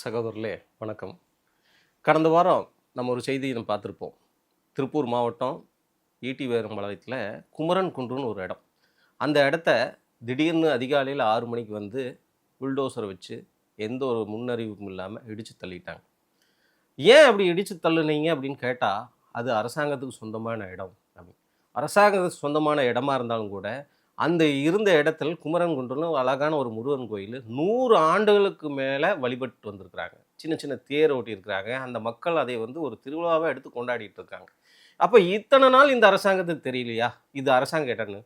சகோதரர்களே வணக்கம். கடந்த வாரம் நம்ம ஒரு செய்தியை நம்ம பார்த்துருப்போம். திருப்பூர் மாவட்டம் ஈட்டி வேறும்பாளையத்தில் குமரன் குன்றுன்னு ஒரு இடம். அந்த இடத்த திடீர்னு அதிகாலையில் ஆறு மணிக்கு வந்து புல்டோசரை வச்சு எந்த ஒரு முன்னறிவிப்பும் இல்லாமல் இடித்து தள்ளிட்டாங்க. ஏன் அப்படி இடித்து தள்ளுனீங்க அப்படின்னு கேட்டால் அது அரசாங்கத்துக்கு சொந்தமான இடம் அரசாங்கத்துக்கு சொந்தமான இடமா இருந்தாலும் கூட அந்த இருந்த இடத்தில் குமரன் குன்றுன்னு அழகான ஒரு முருகன் கோயில் நூறு ஆண்டுகளுக்கு மேலே வழிபட்டு வந்திருக்கிறாங்க. சின்ன சின்ன தேர் ஓட்டியிருக்கிறாங்க. அந்த மக்கள் அதை வந்து ஒரு திருவிழாவை எடுத்து கொண்டாடிட்டு இருக்காங்க. அப்போ இத்தனை நாள் இந்த அரசாங்கத்துக்கு தெரியலையா? இது அரசாங்கம் இடம்னு.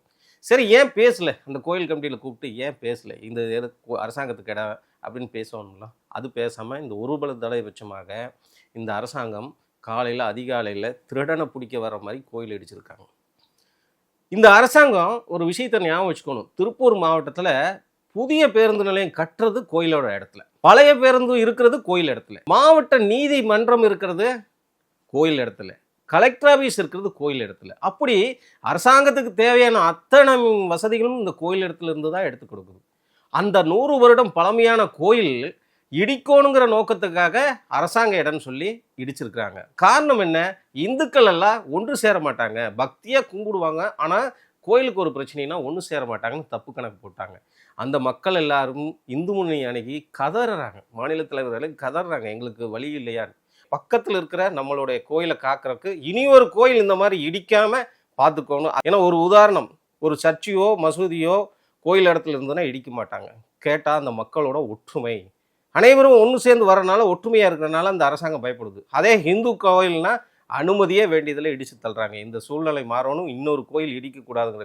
சரி ஏன் பேசலை? அந்த கோயில் கமிட்டியில் கூப்பிட்டு ஏன் பேசல? இந்த அரசாங்கத்துக்கு இடம் அப்படின்னு பேசணும்ல. அது பேசாமல் இந்த ஒரு பல தலைபட்சமாக இந்த அரசாங்கம் காலையில் அதிகாலையில் திருடனை பிடிக்க வர மாதிரி கோயில் அடிச்சிருக்காங்க இந்த அரசாங்கம் ஒரு விஷயத்தை ஞாபகம் வச்சுக்கணும். திருப்பூர் மாவட்டத்தில் புதிய பேருந்து நிலையம் கட்டுறது கோயிலோட இடத்துல. பழைய பேருந்து இருக்கிறது கோயில் இடத்துல. மாவட்ட நீதிமன்றம் இருக்கிறது கோயில் இடத்துல. கலெக்டர் ஆஃபீஸ் இருக்கிறது கோயில் இடத்துல. அப்படி அரசாங்கத்துக்கு தேவையான அத்தனை வசதிகளும் இந்த கோயில் இடத்துல இருந்து தான் எடுத்து கொடுக்குது. அந்த நூறு வருடம் பழமையான கோயில் இடிக்கணுங்கிற நோக்கத்துக்காக அரசாங்க இடம்னு சொல்லி இடிச்சிருக்கிறாங்க. காரணம் என்ன? இந்துக்கள் எல்லாம் ஒன்று சேர மாட்டாங்க. பக்தியாக கும்பிடுவாங்க. ஆனால் கோயிலுக்கு ஒரு பிரச்சனைனா ஒன்று சேர மாட்டாங்கன்னு தப்பு கணக்கு போட்டாங்க. அந்த மக்கள் எல்லாரும் இந்து முன்னணி அணுகி கதறாங்க. மாநில தலைவர்களுக்கு கதறாங்க. எங்களுக்கு வழி இல்லையான்னு பக்கத்தில் இருக்கிற நம்மளுடைய கோயிலை காக்கிறதுக்கு இனி ஒரு கோயில் இந்த மாதிரி இடிக்காமல் பார்த்துக்கணும். ஏன்னா ஒரு உதாரணம். ஒரு சர்ச்சையோ மசூதியோ கோயில் இடத்துல இருந்ததுன்னா இடிக்க மாட்டாங்க. கேட்டால் அந்த மக்களோட ஒற்றுமை. அனைவரும் ஒன்று சேர்ந்து வரனால ஒற்றுமையாக இருக்கிறனால அந்த அரசாங்கம் பயப்படுது. அதே ஹிந்து கோயில்னா அனுமதியே வேண்டியதில் இடித்து தள்ளுறாங்க. இந்த சூழ்நிலை மாறணும் இன்னொரு கோயில் இடிக்கக்கூடாதுங்கிற